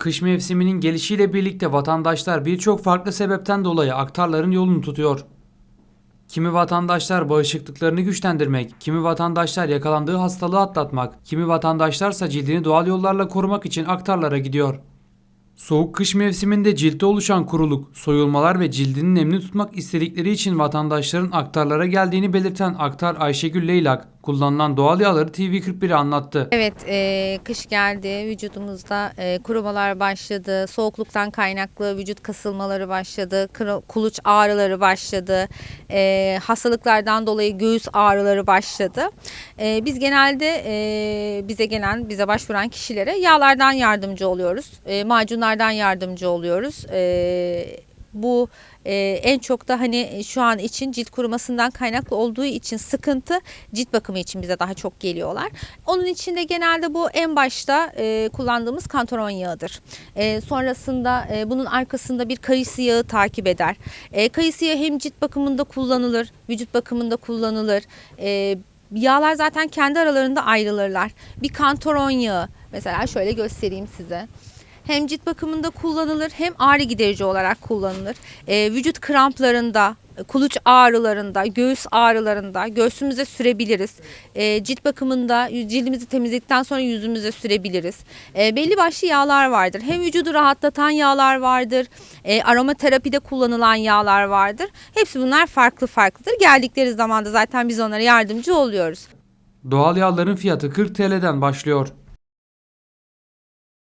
Kış mevsiminin gelişiyle birlikte vatandaşlar birçok farklı sebepten dolayı aktarların yolunu tutuyor. Kimi vatandaşlar bağışıklıklarını güçlendirmek, kimi vatandaşlar yakalandığı hastalığı atlatmak, kimi vatandaşlarsa cildini doğal yollarla korumak için aktarlara gidiyor. Soğuk kış mevsiminde ciltte oluşan kuruluk, soyulmalar ve cildini nemli tutmak istedikleri için vatandaşların aktarlara geldiğini belirten aktar Ayşegül Leylak, kullanılan doğal yağları TV41'e anlattı. Evet, e, kış geldi. Vücudumuzda e, kurumalar başladı. Soğukluktan kaynaklı vücut kasılmaları başladı. Kuluç ağrıları başladı. E, hastalıklardan dolayı göğüs ağrıları başladı. E, biz genelde e, bize gelen, bize başvuran kişilere yağlardan yardımcı oluyoruz. E, macunlardan yardımcı oluyoruz. E, bu e, en çok da hani şu an için cilt kurumasından kaynaklı olduğu için sıkıntı cilt bakımı için bize daha çok geliyorlar. Onun için de genelde bu en başta e, kullandığımız kantaron yağıdır. E, sonrasında e, bunun arkasında bir kayısı yağı takip eder. E, kayısı yağı hem cilt bakımında kullanılır, vücut bakımında kullanılır. E, yağlar zaten kendi aralarında ayrılırlar. Bir kantaron yağı mesela şöyle göstereyim size. Hem cilt bakımında kullanılır hem ağrı giderici olarak kullanılır. Ee, vücut kramplarında, kuluç ağrılarında, göğüs ağrılarında göğsümüze sürebiliriz. Ee, cilt bakımında cildimizi temizledikten sonra yüzümüze sürebiliriz. Ee, belli başlı yağlar vardır. Hem vücudu rahatlatan yağlar vardır. E, aromaterapide kullanılan yağlar vardır. Hepsi bunlar farklı farklıdır. Geldikleri zaman da zaten biz onlara yardımcı oluyoruz. Doğal yağların fiyatı 40 TL'den başlıyor.